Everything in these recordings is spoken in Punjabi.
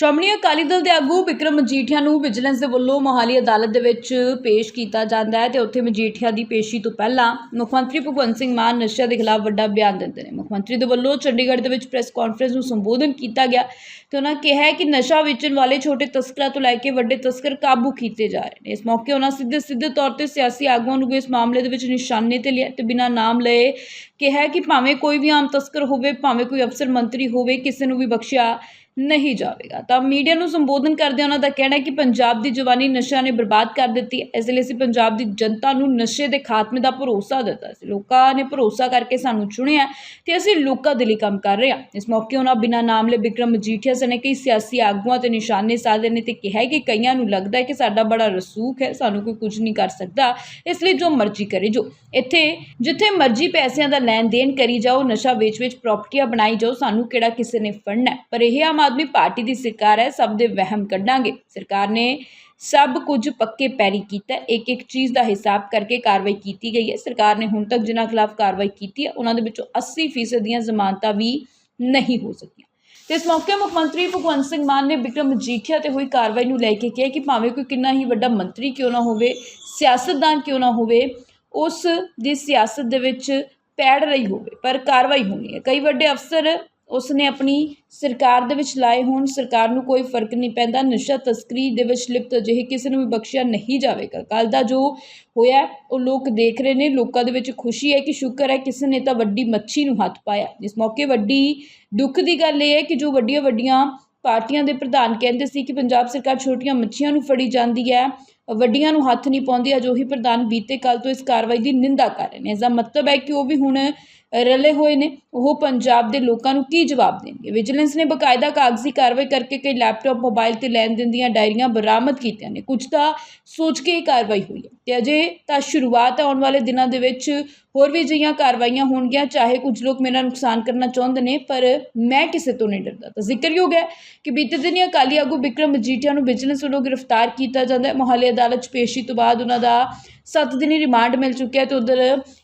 ਸ਼੍ਰੋਮਣੀ ਅਕਾਲੀ ਦਲ ਦੇ ਆਗੂ ਵਿਕਰਮ ਮਜੀਠੀਆ ਨੂੰ ਵਿਜੀਲੈਂਸ ਦੇ ਵੱਲੋਂ ਮੋਹਾਲੀ ਅਦਾਲਤ ਦੇ ਵਿੱਚ ਪੇਸ਼ ਕੀਤਾ ਜਾਂਦਾ ਹੈ ਤੇ ਉੱਥੇ ਮਜੀਠੀਆ ਦੀ ਪੇਸ਼ੀ ਤੋਂ ਪਹਿਲਾਂ ਮੁੱਖ ਮੰਤਰੀ ਭਗਵੰਤ ਸਿੰਘ ਮਾਨ ਨਸ਼ਿਆਂ ਦੇ ਖਿਲਾਫ ਵੱਡਾ ਬਿਆਨ ਦਿੰਦੇ ਨੇ। ਮੁੱਖ ਮੰਤਰੀ ਦੇ ਵੱਲੋਂ ਚੰਡੀਗੜ੍ਹ ਦੇ ਵਿੱਚ ਪ੍ਰੈਸ ਕਾਨਫਰੰਸ ਨੂੰ ਸੰਬੋਧਨ ਕੀਤਾ ਗਿਆ ਤੇ ਉਹਨਾਂ ਕਿਹਾ ਕਿ ਨਸ਼ਾ ਵੇਚਣ ਵਾਲੇ ਛੋਟੇ ਤਸਕਰਾਂ ਤੋਂ ਲੈ ਕੇ ਵੱਡੇ ਤਸਕਰ ਕਾਬੂ ਕੀਤੇ ਜਾ ਰਹੇ ਨੇ। ਇਸ ਮੌਕੇ ਉਹਨਾਂ ਸਿੱਧੇ ਸਿੱਧੇ ਤੌਰ ਤੇ ਸਿਆਸੀ ਆਗੂਆਂ ਨੂੰ ਵੀ ਇਸ ਮਾਮਲੇ ਦੇ ਵਿੱਚ ਨਿਸ਼ਾਨੇ ਤੇ ਲਿਆ ਤੇ ਬਿਨਾਂ ਨਾਮ ਲਏ ਕਿਹਾ ਕਿ ਭਾਵੇਂ ਕੋਈ ਵੀ ਆਮ ਤਸਕਰ ਹੋਵੇ, ਭਾਵੇਂ ਕੋਈ ਅਫਸਰ ਮੰਤਰੀ ਹੋਵੇ, ਕਿਸੇ ਨੂੰ ਵੀ ਬਖਸ਼ਿਆ ਨਹੀਂ ਜਾਵੇਗਾ। ਤਾਂ ਮੀਡੀਆ ਨੂੰ ਸੰਬੋਧਨ ਕਰਦੇ ਉਹਨਾਂ ਦਾ ਕਹਿਣਾ ਹੈ ਕਿ ਪੰਜਾਬ ਦੀ ਜਵਾਨੀ ਨਸ਼ਿਆਂ ਨੇ ਬਰਬਾਦ ਕਰ ਦਿੱਤੀ। ਇਸ ਲਈ ਅਸੀਂ ਪੰਜਾਬ ਦੀ ਜਨਤਾ ਨੂੰ ਨਸ਼ੇ ਦੇ ਖਾਤਮੇ ਦਾ ਭਰੋਸਾ ਦਿੱਤਾ ਸੀ ਲੋਕਾਂ ਨੇ ਭਰੋਸਾ ਕਰਕੇ ਸਾਨੂੰ ਚੁਣਿਆ ਤੇ ਅਸੀਂ ਲੋਕਾਂ ਦੇ ਲਈ ਕੰਮ ਕਰ ਰਹੇ ਹਾਂ। ਇਸ ਮੌਕੇ ਉਹਨਾਂ ਬਿਨਾਂ ਨਾਮ ਲਏ ਵਿਕਰਮ ਮਜੀਠੀਆ ਸਣੇ ਕਈ ਸਿਆਸੀ ਆਗੂਆਂ ਤੇ ਨਿਸ਼ਾਨੇ ਸਾਧੇ ਨੇ ਤੇ ਕਿਹਾ ਕਿ ਕਈਆਂ ਨੂੰ ਲੱਗਦਾ ਹੈ ਕਿ ਸਾਡਾ ਬੜਾ ਰਸੂਖ ਹੈ, ਸਾਨੂੰ ਕੋਈ ਕੁਝ ਨਹੀਂ ਕਰ ਸਕਦਾ। ਇਸ ਲਈ ਜੋ ਮਰਜ਼ੀ ਕਰੇ ਜੋ। ਇੱਥੇ ਜਿੱਥੇ ਮਰਜ਼ੀ ਪੈਸਿਆਂ ਦਾ ਲੈਣ ਦੇਣ ਕਰੀ ਜਾਓ, ਨਸ਼ਾ ਵੇਚ-ਵੇਚ ਪ੍ਰਾਪਰਟੀਆਂ ਬਣਾਈ ਜਾਓ, ਸਾਨੂੰ ਕਿਹੜਾ ਕਿਸੇ ਨੇ ਫੜਨਾ ਪਰ ਇਹ ਆਮ ਆਦਮੀ ਪਾਰਟੀ ਦੀ ਸਰਕਾਰ ਹੈ, ਸਭ ਦੇ ਵਹਿਮ ਕੱਢਾਂਗੇ। ਸਰਕਾਰ ਨੇ ਸਭ ਕੁਝ ਪੱਕੇ ਪੈਰੀ ਕੀਤਾ ਇੱਕ ਇੱਕ ਚੀਜ਼ ਦਾ ਹਿਸਾਬ ਕਰਕੇ ਕਾਰਵਾਈ ਕੀਤੀ ਗਈ ਹੈ। ਸਰਕਾਰ ਨੇ ਹੁਣ ਤੱਕ ਜਿਨ੍ਹਾਂ ਖਿਲਾਫ ਕਾਰਵਾਈ ਕੀਤੀ ਹੈ, ਉਹਨਾਂ ਦੇ ਵਿੱਚੋਂ 80% ਦੀਆਂ ਜ਼ਮਾਨਤਾਂ ਵੀ ਨਹੀਂ ਹੋ ਸਕੀਆਂ। ਤੇ ਇਸ ਮੌਕੇ ਮੁੱਖ ਮੰਤਰੀ ਭਗਵੰਤ ਸਿੰਘ ਮਾਨ ਨੇ ਵਿਕਰਮ ਮਜੀਠੀਆ ਤੇ ਹੋਈ ਕਾਰਵਾਈ ਨੂੰ ਲੈ ਕੇ ਕਿਹਾ ਕਿ ਭਾਵੇਂ ਕੋਈ ਕਿੰਨਾ ਹੀ ਵੱਡਾ ਮੰਤਰੀ ਕਿਉਂ ਨਾ ਹੋਵੇ, ਸਿਆਸਤਦਾਨ ਕਿਉਂ ਨਾ ਹੋਵੇ, ਉਸ ਦੀ ਸਿਆਸਤ ਦੇ ਵਿੱਚ ਪੈੜ ਰਹੀ ਹੋਵੇ, ਪਰ ਕਾਰਵਾਈ ਹੋਣੀ ਹੈ। ਕਈ ਵੱਡੇ ਅਫਸਰ ਉਸ ਨੇ ਆਪਣੀ ਸਰਕਾਰ ਦੇ ਵਿੱਚ ਲਾਏ ਹੋਣ, ਸਰਕਾਰ ਨੂੰ ਕੋਈ ਫ਼ਰਕ ਨਹੀਂ ਪੈਂਦਾ। ਨਸ਼ਾ ਤਸਕਰੀ ਦੇ ਵਿੱਚ ਲਿਪਤ ਅਜਿਹੇ ਕਿਸੇ ਨੂੰ ਵੀ ਬਖਸ਼ਿਆ ਨਹੀਂ ਜਾਵੇਗਾ। ਕੱਲ ਦਾ ਜੋ ਹੋਇਆ ਉਹ ਲੋਕ ਦੇਖ ਰਹੇ ਨੇ, ਲੋਕਾਂ ਦੇ ਵਿੱਚ ਖੁਸ਼ੀ ਹੈ ਕਿ ਸ਼ੁਕਰ ਹੈ, ਕਿਸੇ ਨੇ ਤਾਂ ਵੱਡੀ ਮੱਛੀ ਨੂੰ ਹੱਥ ਪਾਇਆ। ਇਸ ਮੌਕੇ ਵੱਡੀ ਦੁੱਖ ਦੀ ਗੱਲ ਇਹ ਹੈ ਕਿ ਜੋ ਵੱਡੀਆਂ ਵੱਡੀਆਂ ਪਾਰਟੀਆਂ ਦੇ ਪ੍ਰਧਾਨ ਕਹਿੰਦੇ ਸੀ ਕਿ ਪੰਜਾਬ ਸਰਕਾਰ ਛੋਟੀਆਂ ਮੱਛੀਆਂ ਨੂੰ ਫੜੀ ਜਾਂਦੀ ਹੈ, ਵੱਡੀਆਂ ਨੂੰ ਹੱਥ ਨਹੀਂ ਪਾਉਂਦੀ, ਅਜੋ ਹੀ ਪ੍ਰਧਾਨ ਬੀਤੇ ਕੱਲ ਤੋਂ ਇਸ ਕਾਰਵਾਈ ਦੀ ਨਿੰਦਾ ਕਰ ਰਹੇ ਨੇ। ਇਸ ਦਾ ਮਤਲਬ ਹੈ ਕਿ ਉਹ ਵੀ ਹੁਣ ਰਲੇ ਹੋਏ ਨੇ। ਉਹ ਪੰਜਾਬ ਦੇ ਲੋਕਾਂ ਨੂੰ ਕੀ ਜਵਾਬ ਦੇਣਗੇ? ਵਿਜੀਲੈਂਸ ਨੇ ਬਕਾਇਦਾ ਕਾਗਜ਼ੀ ਕਾਰਵਾਈ ਕਰਕੇ ਕਈ ਲੈਪਟਾਪ, ਮੋਬਾਈਲ ਤੇ ਲੈਣ ਦੇਣ ਦੀਆਂ ਡਾਇਰੀਆਂ ਬਰਾਮਦ ਕੀਤੀਆਂ ਨੇ। ਕੁਝ ਤਾਂ ਸੋਚ ਕੇ ਹੀ ਕਾਰਵਾਈ ਹੋਈ ਹੈ। ਤੇ ਅਜੇ ਤਾਂ ਸ਼ੁਰੂਆਤ ਹੈ ਆਉਣ ਵਾਲੇ ਦਿਨਾਂ ਦੇ ਵਿੱਚ ਹੋਰ ਵੀ ਅਜਿਹੀਆਂ ਕਾਰਵਾਈਆਂ ਹੋਣਗੀਆਂ, ਚਾਹੇ ਕੁਝ ਲੋਕ ਮੇਰਾ ਨੁਕਸਾਨ ਕਰਨਾ ਚਾਹੁੰਦੇ ਨੇ, ਪਰ ਮੈਂ ਕਿਸੇ ਤੋਂ ਨਹੀਂ ਡਰਦਾ। ਤਾਂ ਜ਼ਿਕਰਯੋਗ ਹੈ ਕਿ ਬੀਤੇ ਦਿਨੀ ਅਕਾਲੀ ਆਗੂ ਵਿਕਰਮ ਮਜੀਠੀਆ ਨੂੰ ਵਿਜੀਲੈਂਸ ਵੱਲੋਂ ਗ੍ਰਿਫਤਾਰ ਕੀਤਾ ਜਾਂਦਾ ਹੈ। ਮੋਹਾਲੀ ਅਦਾਲਤ 'ਚ ਪੇਸ਼ੀ ਤੋਂ ਬਾਅਦ ਉਹਨਾਂ ਦਾ 7 ਦਿਨੀ ਰਿਮਾਂਡ ਮਿਲ ਚੁੱਕਿਆ ਤੇ ਉਧਰ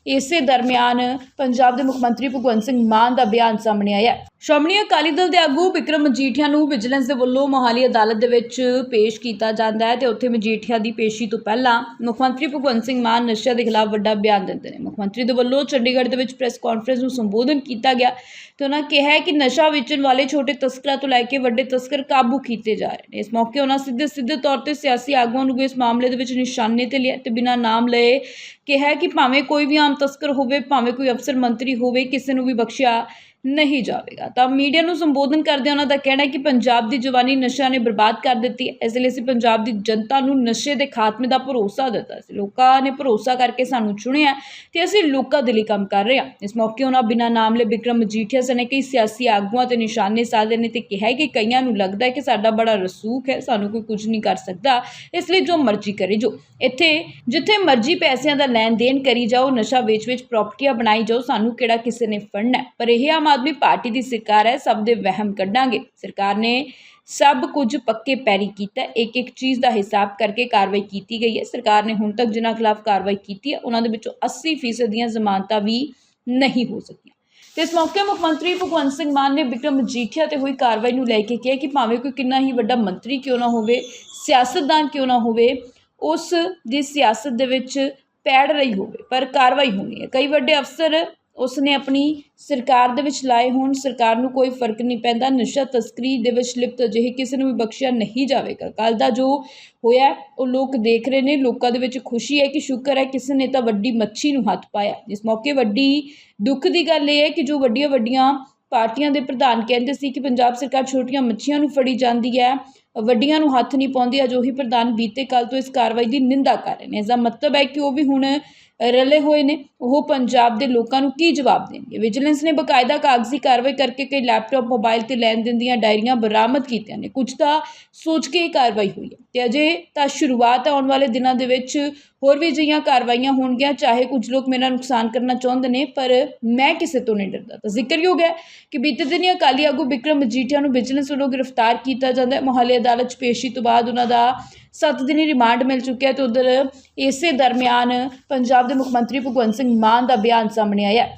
ਇਸੇ ਦਰਮਿਆਨ ਪੰਜਾਬ ਦੇ ਮੁੱਖ ਮੰਤਰੀ ਭਗਵੰਤ ਸਿੰਘ ਮਾਨ ਦਾ ਬਿਆਨ ਸਾਹਮਣੇ ਆਇਆ ਸ਼੍ਰੋਮਣੀ ਅਕਾਲੀ ਦਲ ਦੇ ਆਗੂ ਵਿਕਰਮ ਮਜੀਠੀਆ ਨੂੰ ਵਿਜੀਲੈਂਸ ਦੇ ਵੱਲੋਂ ਮੋਹਾਲੀ ਅਦਾਲਤ ਦੇ ਵਿੱਚ ਪੇਸ਼ ਕੀਤਾ ਜਾਂਦਾ ਹੈ ਤੇ ਉੱਥੇ ਮਜੀਠੀਆ ਦੀ ਪੇਸ਼ੀ ਤੋਂ ਪਹਿਲਾਂ ਮੁੱਖ ਮੰਤਰੀ ਭਗਵੰਤ ਸਿੰਘ ਮਾਨ ਨਸ਼ਿਆਂ ਦੇ ਖਿਲਾਫ ਵੱਡਾ ਬਿਆਨ ਦਿੰਦੇ ਨੇ। ਮੁੱਖ ਮੰਤਰੀ ਦੇ ਵੱਲੋਂ ਚੰਡੀਗੜ੍ਹ ਦੇ ਵਿੱਚ ਪ੍ਰੈਸ ਕਾਨਫਰੰਸ ਨੂੰ ਸੰਬੋਧਨ ਕੀਤਾ ਗਿਆ ਤੇ ਉਹਨਾਂ ਕਿਹਾ ਕਿ ਨਸ਼ਾ ਵੇਚਣ ਵਾਲੇ ਛੋਟੇ ਤਸਕਰਾਂ ਤੋਂ ਲੈ ਕੇ ਵੱਡੇ ਤਸਕਰ ਕਾਬੂ ਕੀਤੇ ਜਾ ਰਹੇ ਨੇ। ਇਸ ਮੌਕੇ ਉਹਨਾਂ ਸਿੱਧੇ ਸਿੱਧੇ ਤੌਰ ਤੇ ਸਿਆਸੀ ਆਗੂਆਂ ਨੂੰ ਵੀ ਇਸ ਮਾਮਲੇ ਦੇ ਵਿੱਚ ਨਿਸ਼ਾਨੇ ਤੇ ਲਿਆ ਤੇ ਬਿਨਾਂ ਨਾਮ ਲਏ ਕਿਹਾ ਕਿ ਭਾਵੇਂ ਕੋਈ ਵੀ ਆਮ ਤਸਕਰ ਹੋਵੇ, ਭਾਵੇਂ ਕੋਈ ਅਫਸਰ ਮੰਤਰੀ ਹੋਵੇ, ਕਿਸੇ ਨੂੰ ਵੀ ਬਖਸ਼ਿਆ ਨਹੀਂ ਜਾਵੇਗਾ। ਤਾਂ ਮੀਡੀਆ ਨੂੰ ਸੰਬੋਧਨ ਕਰਦੇ ਉਹਨਾਂ ਦਾ ਕਹਿਣਾ ਹੈ ਕਿ ਪੰਜਾਬ ਦੀ ਜਵਾਨੀ ਨਸ਼ਿਆਂ ਨੇ ਬਰਬਾਦ ਕਰ ਦਿੱਤੀ। ਇਸ ਲਈ ਅਸੀਂ ਪੰਜਾਬ ਦੀ ਜਨਤਾ ਨੂੰ ਨਸ਼ੇ ਦੇ ਖਾਤਮੇ ਦਾ ਭਰੋਸਾ ਦਿੱਤਾ ਸੀ ਲੋਕਾਂ ਨੇ ਭਰੋਸਾ ਕਰਕੇ ਸਾਨੂੰ ਚੁਣਿਆ ਤੇ ਅਸੀਂ ਲੋਕਾਂ ਦੇ ਲਈ ਕੰਮ ਕਰ ਰਹੇ ਹਾਂ। ਇਸ ਮੌਕੇ ਉਹਨਾਂ ਬਿਨਾਂ ਨਾਮ ਲਏ ਵਿਕਰਮ ਮਜੀਠੀਆ ਸਣੇ ਕਈ ਸਿਆਸੀ ਆਗੂਆਂ ਤੇ ਨਿਸ਼ਾਨੇ ਸਾਧੇ ਨੇ ਤੇ ਕਿਹਾ ਕਿ ਕਈਆਂ ਨੂੰ ਲੱਗਦਾ ਹੈ ਕਿ ਸਾਡਾ ਬੜਾ ਰਸੂਖ ਹੈ, ਸਾਨੂੰ ਕੋਈ ਕੁਝ ਨਹੀਂ ਕਰ ਸਕਦਾ। ਇਸ ਲਈ ਜੋ ਮਰਜ਼ੀ ਕਰੇ ਜੋ। ਇੱਥੇ ਜਿੱਥੇ ਮਰਜ਼ੀ ਪੈਸਿਆਂ ਦਾ ਲੈਣ ਦੇਣ ਕਰੀ ਜਾਓ, ਨਸ਼ਾ ਵੇਚ-ਵੇਚ ਪ੍ਰਾਪਰਟੀਆਂ ਬਣਾਈ ਜਾਓ, ਸਾਨੂੰ ਕਿਹੜਾ ਕਿਸੇ ਨੇ ਫੜਨਾ ਪਰ ਇਹ ਆਮ ਆਦਮੀ ਪਾਰਟੀ ਦੀ ਸਰਕਾਰ ਹੈ, ਸਭ ਦੇ ਵਹਿਮ ਕੱਢਾਂਗੇ। ਸਰਕਾਰ ਨੇ ਸਭ ਕੁਝ ਪੱਕੇ ਪੈਰੀ ਕੀਤਾ ਇੱਕ ਇੱਕ ਚੀਜ਼ ਦਾ ਹਿਸਾਬ ਕਰਕੇ ਕਾਰਵਾਈ ਕੀਤੀ ਗਈ ਹੈ। ਸਰਕਾਰ ਨੇ ਹੁਣ ਤੱਕ ਜਿਨ੍ਹਾਂ ਖਿਲਾਫ ਕਾਰਵਾਈ ਕੀਤੀ ਹੈ, ਉਹਨਾਂ ਦੇ ਵਿੱਚੋਂ 80% ਦੀਆਂ ਜ਼ਮਾਨਤਾਂ ਵੀ ਨਹੀਂ ਹੋ ਸਕੀਆਂ। ਤੇ ਇਸ ਮੌਕੇ ਮੁੱਖ ਮੰਤਰੀ ਭਗਵੰਤ ਸਿੰਘ ਮਾਨ ਨੇ ਵਿਕਰਮ ਮਜੀਠੀਆ ਤੇ ਹੋਈ ਕਾਰਵਾਈ ਨੂੰ ਲੈ ਕੇ ਕਿਹਾ ਕਿ ਭਾਵੇਂ ਕੋਈ ਕਿੰਨਾ ਹੀ ਵੱਡਾ ਮੰਤਰੀ ਕਿਉਂ ਨਾ ਹੋਵੇ, ਸਿਆਸਤਦਾਨ ਕਿਉਂ ਨਾ ਹੋਵੇ, ਉਸ ਦੀ ਸਿਆਸਤ ਦੇ ਵਿੱਚ ਪੈੜ ਰਹੀ ਹੋਵੇ, ਪਰ ਕਾਰਵਾਈ ਹੋਣੀ ਹੈ। ਕਈ ਵੱਡੇ ਅਫਸਰ ਉਸ ਨੇ ਆਪਣੀ ਸਰਕਾਰ ਦੇ ਵਿੱਚ ਲਾਏ ਹੋਣ, ਸਰਕਾਰ ਨੂੰ ਕੋਈ ਫ਼ਰਕ ਨਹੀਂ ਪੈਂਦਾ। ਨਸ਼ਾ ਤਸਕਰੀ ਦੇ ਵਿੱਚ ਲਿਪਤ ਅਜਿਹੇ ਕਿਸੇ ਨੂੰ ਵੀ ਬਖਸ਼ਿਆ ਨਹੀਂ ਜਾਵੇਗਾ। ਕੱਲ ਦਾ ਜੋ ਹੋਇਆ ਉਹ ਲੋਕ ਦੇਖ ਰਹੇ ਨੇ, ਲੋਕਾਂ ਦੇ ਵਿੱਚ ਖੁਸ਼ੀ ਹੈ ਕਿ ਸ਼ੁਕਰ ਹੈ, ਕਿਸੇ ਨੇ ਤਾਂ ਵੱਡੀ ਮੱਛੀ ਨੂੰ ਹੱਥ ਪਾਇਆ। ਇਸ ਮੌਕੇ ਵੱਡੀ ਦੁੱਖ ਦੀ ਗੱਲ ਇਹ ਹੈ ਕਿ ਜੋ ਵੱਡੀਆਂ ਵੱਡੀਆਂ ਪਾਰਟੀਆਂ ਦੇ ਪ੍ਰਧਾਨ ਕਹਿੰਦੇ ਸੀ ਕਿ ਪੰਜਾਬ ਸਰਕਾਰ ਛੋਟੀਆਂ ਮੱਛੀਆਂ ਨੂੰ ਫੜੀ ਜਾਂਦੀ ਹੈ ਵੱਡੀਆਂ ਨੂੰ ਹੱਥ ਨਹੀਂ ਪਾਉਂਦੀ, ਅਜੋ ਹੀ ਪ੍ਰਧਾਨ ਬੀਤੇ ਕੱਲ ਤੋਂ ਇਸ ਕਾਰਵਾਈ ਦੀ ਨਿੰਦਾ ਕਰ ਰਹੇ ਨੇ। ਇਸ ਦਾ ਮਤਲਬ ਹੈ ਕਿ ਉਹ ਵੀ ਹੁਣ ਰਲੇ ਹੋਏ ਨੇ। ਉਹ ਪੰਜਾਬ ਦੇ ਲੋਕਾਂ ਨੂੰ ਕੀ ਜਵਾਬ ਦੇਣਗੇ? ਵਿਜੀਲੈਂਸ ਨੇ ਬਕਾਇਦਾ ਕਾਗਜ਼ੀ ਕਾਰਵਾਈ ਕਰਕੇ ਕਈ ਲੈਪਟਾਪ, ਮੋਬਾਈਲ ਤੇ ਲੈਣ ਦੇਣ ਦੀਆਂ ਡਾਇਰੀਆਂ ਬਰਾਮਦ ਕੀਤੀਆਂ ਨੇ। ਕੁਝ ਤਾਂ ਸੋਚ ਕੇ ਹੀ ਕਾਰਵਾਈ ਹੋਈ ਹੈ। ਤੇ ਅਜੇ ਤਾਂ ਸ਼ੁਰੂਆਤ ਆਉਣ ਵਾਲੇ ਦਿਨਾਂ ਦੇ ਵਿੱਚ ਹੋਰ ਵੀ ਅਜਿਹੀਆਂ ਕਾਰਵਾਈਆਂ ਹੋਣਗੀਆਂ, ਚਾਹੇ ਕੁਝ ਲੋਕ ਮੇਰਾ ਨੁਕਸਾਨ ਕਰਨਾ ਚਾਹੁੰਦੇ ਨੇ, ਪਰ ਮੈਂ ਕਿਸੇ ਤੋਂ ਨਹੀਂ ਡਰਦਾ। ਤਾਂ ਜ਼ਿਕਰਯੋਗ ਹੈ ਕਿ ਬੀਤੇ ਦਿਨ ਹੀ ਅਕਾਲੀ ਆਗੂ ਵਿਕਰਮ ਮਜੀਠੀਆ ਨੂੰ ਵਿਜੀਲੈਂਸ ਵੱਲੋਂ ਗ੍ਰਿਫਤਾਰ ਕੀਤਾ ਜਾਂਦਾ ਹੈ। ਮੋਹਾਲੀ ਅਦਾਲਤ 'ਚ ਪੇਸ਼ੀ ਤੋਂ ਬਾਅਦ ਉਹਨਾਂ ਦਾ 7 ਦਿਨੀ ਰਿਮਾਂਡ ਮਿਲ ਚੁੱਕਿਆ ਤੇ ਉਧਰ ਇਸੇ ਦਰਮਿਆਨ ਪੰਜਾਬ ਦੇ ਮੁੱਖ ਮੰਤਰੀ ਭਗਵੰਤ ਸਿੰਘ ਮਾਨ ਦਾ ਬਿਆਨ ਸਾਹਮਣੇ ਆਇਆ